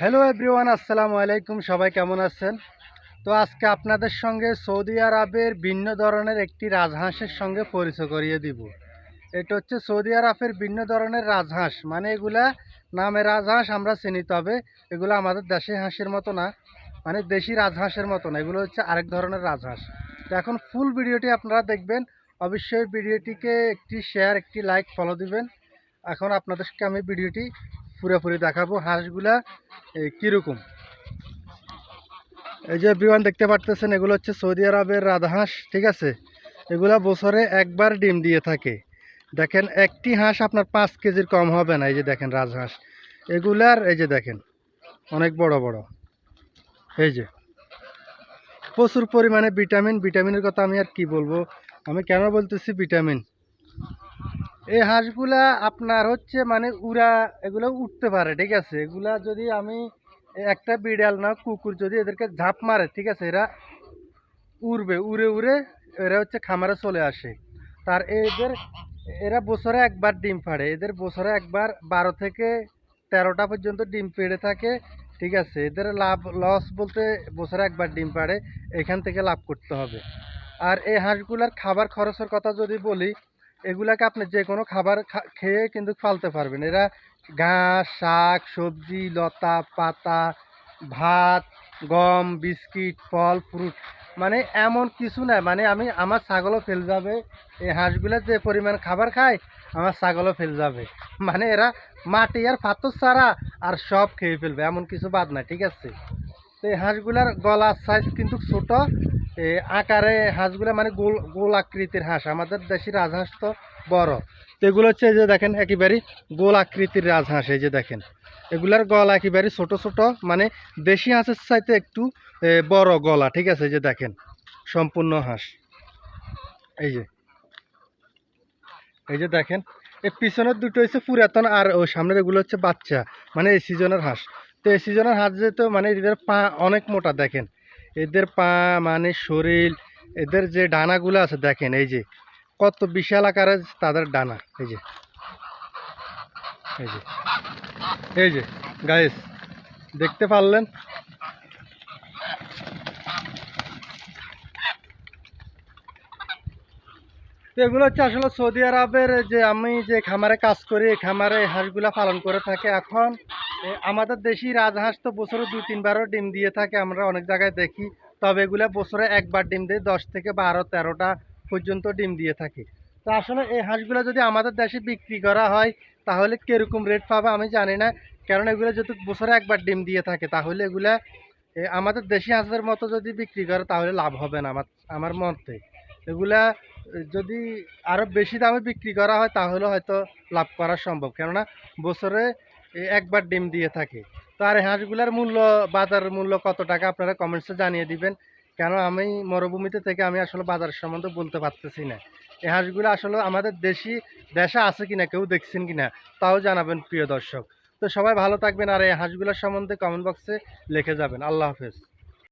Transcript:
Hello everyone আসসালামু আলাইকুম, সবাই কেমন আছেন? তো আজকে আপনাদের সঙ্গে সৌদি আরবের ভিন্ন ধরনের একটি রাজহাঁসের সঙ্গে পরিচয় করিয়ে দিব। এটা হচ্ছে সৌদি আরবের ভিন্ন ধরনের রাজহাঁস মানে এগুলা নামে রাজহাঁস আমরা চিনি, তবে এগুলো আমাদের দেশি হাঁসের মতো না মানে দেশি রাজহাঁসের মতো না, এগুলো হচ্ছে আরেক ধরনের রাজহাঁস। তো এখন ফুল ভিডিওটি আপনারা দেখবেন, অবশ্যই ভিডিওটিকে একটি শেয়ার একটি লাইক ফলো দিবেন। এখন আপনাদেরকে আমি ভিডিওটি পুরোপুরি দেখাবো হাঁসগুলা কীরকম। এই যে বিমান দেখতে পারতেছেন, এগুলো হচ্ছে সৌদি আরবের রাজহাঁস, ঠিক আছে? এগুলা বছরে একবার ডিম দিয়ে থাকে। দেখেন, একটি হাঁস আপনার পাঁচ কেজির কম হবে না, এই যে দেখেন রাজহাঁস। এগুলার, এই যে দেখেন, অনেক বড় বড়। এই যে, প্রচুর পরিমাণে ভিটামিন, ভিটামিনের কথা আমি আর কি বলব? আমি কেন বলতেছি ভিটামিন? এই হাঁসগুলা আপনার হচ্ছে মানে উড়া এগুলো উঠতে পারে, ঠিক আছে? এগুলা যদি আমি একটা বিড়াল না কুকুর যদি এদেরকে ঝাঁপ মারে, ঠিক আছে? এরা উড়বে, উড়ে উড়ে এরা হচ্ছে খামারে চলে আসে। তার এদের, এরা বছরে একবার ডিম পাড়ে, এদের বছরে একবার বারো থেকে তেরোটা পর্যন্ত ডিম পেড়ে থাকে, ঠিক আছে? এদের লাভ, লস বলতে বছরে একবার ডিম পাড়ে, এখান থেকে লাভ করতে হবে। আর এই হাঁসগুলার খাবার খরচের কথা যদি বলি এগুলাকে আপনি যে কোনো খাবার খেয়ে কিন্তু ফালতে পারবেন। এরা ঘাস, শাক, সবজি, লতা, পাতা, ভাত, গম, বিস্কিট, ফল, ফ্রুট মানে এমন কিছু না মানে আমি, আমার ছাগলও ফেল যাবে, এই হাঁসগুলো যে পরিমাণ খাবার খায়, আমার ছাগলও ফেল যাবে। মানে এরা মাটি আর পাথর ছাড়া আর সব খেয়ে ফেলবে, এমন কিছু বাদ নাই, ঠিক আছে? তো এই হাঁসগুলার গলার সাইজ কিন্তু ছোট আকারে হাঁসগুলো মানে গোল গোল আকৃতির হাঁস। আমাদের দেশি রাজহাঁস তো বড়। তো এগুলো হচ্ছে এই যে দেখেন একেবারে গোল আকৃতির রাজহাঁস, এই যে দেখেন। এগুলার গলা একেবারে ছোট ছোট মানে দেশি হাঁসের চাইতে একটু বড় গলা, ঠিক আছে? যে দেখেন, সম্পূর্ণ হাঁস। এই যে এই যে দেখেন এই পিছনের দুটো হচ্ছে পুরাতন আর ওই সামনের এগুলো হচ্ছে বাচ্চা মানে এই সিজনের হাঁস। তো এই সিজনের হাঁস যেহেতু মানে এদের পা অনেক মোটা, দেখেন। এদের পা মানে শরীর, এদের যে ডানাগুলো আছে দেখেন, এই যে কত বিশাল আকারের তাদের ডানা, এই যে এই যে এই যে গাইস দেখতে পারলেন? এগুলো হচ্ছে আসলে সৌদি আরবের যে আমি যে খামারে কাজ করি খামারে হাঁসগুলা পালন করে থাকে। এখন আমাদের দেশি রাজহাঁস তো বছরে দুই, তিনবারও ডিম দিয়ে থাকে, আমরা অনেক জায়গায় দেখি। তবে এগুলা বছরে একবার ডিম দেয়, দশ থেকে বারো, তেরোটা পর্যন্ত ডিম দিয়ে থাকে। তো আসলে এই হাঁসগুলো যদি আমাদের দেশে বিক্রি করা হয়, তাহলে কীরকম রেট পাবে আমি জানি না। কারণ এগুলো যদি বছরে একবার ডিম দিয়ে থাকে, তাহলে এগুলা আমাদের দেশি হাঁসের মতো যদি বিক্রি করে, তাহলে লাভ হবে না আমার আমার মতে। এগুলা যদি আরও বেশি দামে বিক্রি করা হয়, তাহলে হয়তো লাভ করা সম্ভব। কেননা, বছরে একবার ডিম দিয়ে থাকে। তো আর হাঁসগুলার মূল্য, বাজার মূল্য কত টাকা, আপনারা কমেন্টসে জানিয়ে দিবেন। কেন আমি মরুভূমিতে থেকে আমি আসলে বাজার সম্বন্ধে বলতে পারতেছি না। এই হাঁসগুলো আসলে আমাদের দেশি, দেশে আছে কিনা, কেউ দেখছেন কিনা, তাও জানাবেন, প্রিয় দর্শক। তো সবাই ভালো থাকবেন, আর এই হাঁসগুলোর সম্বন্ধে কমেন্ট বক্সে লিখে যাবেন। আল্লাহ হাফেজ।